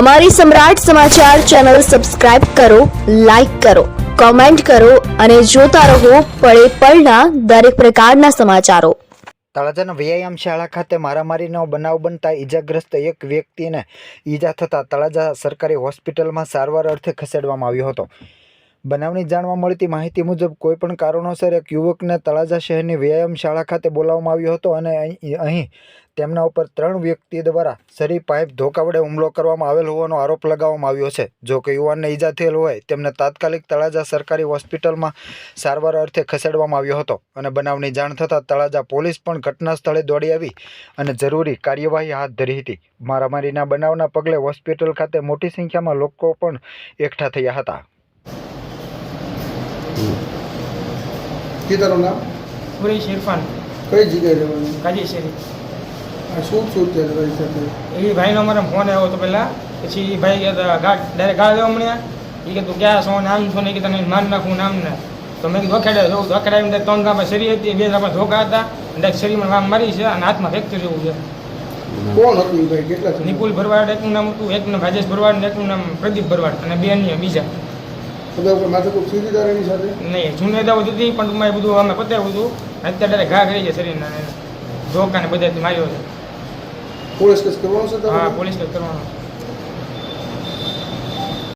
અમારી Samrat Samachar channel subscribe કરો, like કરો, કોમેન્ટ કરો અને જોતા રહો પળે પળના દરેક પ્રકારના સમાચારો. તળાજાના વ્યાયામ શાળા ખાતે મારામારીનો બનાવ બનતા ઈજાગ્રસ્ત એક વ્યક્તિને ઈજા થતાં તળાજા સરકારી હોસ્પિટલમાં સારવાર અર્થે ખસેડવામાં આવ્યો હતો. બનાવની જાણવા મળતી માહિતી મુજબ, કોઈપણ કારણોસર એક યુવકને તળાજા શહેરની વ્યાયામ શાળા ખાતે બોલાવવામાં આવ્યો હતો અને અહીં તેમના ઉપર ત્રણ વ્યક્તિ દ્વારા સરી પાઇપ ધોકા વડે હુમલો કરવામાં આવેલ હોવાનો આરોપ લગાવવામાં આવ્યો છે. જો કે યુવાનને ઈજા થયેલ હોય, તેમને તાત્કાલિક તળાજા સરકારી હોસ્પિટલમાં સારવાર અર્થે ખસેડવામાં આવ્યો હતો અને બનાવની જાણ થતાં તળાજા પોલીસ પણ ઘટના સ્થળે દોડી આવી અને જરૂરી કાર્યવાહી હાથ ધરી હતી. મારામારીના બનાવના પગલે હોસ્પિટલ ખાતે મોટી સંખ્યામાં લોકો પણ એકઠા થયા હતા. કે તારું નામ? સુરેશ ઇરફાન. કઈ જગ્યાએ રહેવાનું? કાજી શેરી આ શું શું છે ભાઈ સાથે? એ ભાઈનો અમારે ફોન આવ્યો હતો પહેલાં. પછી ભાઈ કહેતા ગાડ ડાયરેક્ટ ગાળ દેવા મળ્યા એ કે તું ક્યાં છો? નામ છો? ને કે તને માન નાખું નામ ને. તો મેં કીધું અખેડે જવું તો અખેડે ત્રણ ગામમાં શરી હતી બે ગામમાં ધોકા હતા. અને શરીરમાં વામ મારી છે અને હાથમાં ફેક્ચર જેવું છે. કોણ હતું ભાઈ? કેટલા નિપુલ ભરવાડ એકનું નામ હતું. એકનું રાજેશ ભરવાડ ને એકનું નામ પ્રદીપ ભરવાડ અને બે અન્ય બીજા. બધા ઉપર માથે કોઈ સીધી તાર એની સાથે નહીં પણ એ બધું અમે પતાવ્યું હતું. અત્યારે ઘા કરી છે શરીરના ધોકાને બધા માર્યો છે. પોલીસ કેસ કરવાનો છે હા પોલીસ કેસ કરવાનો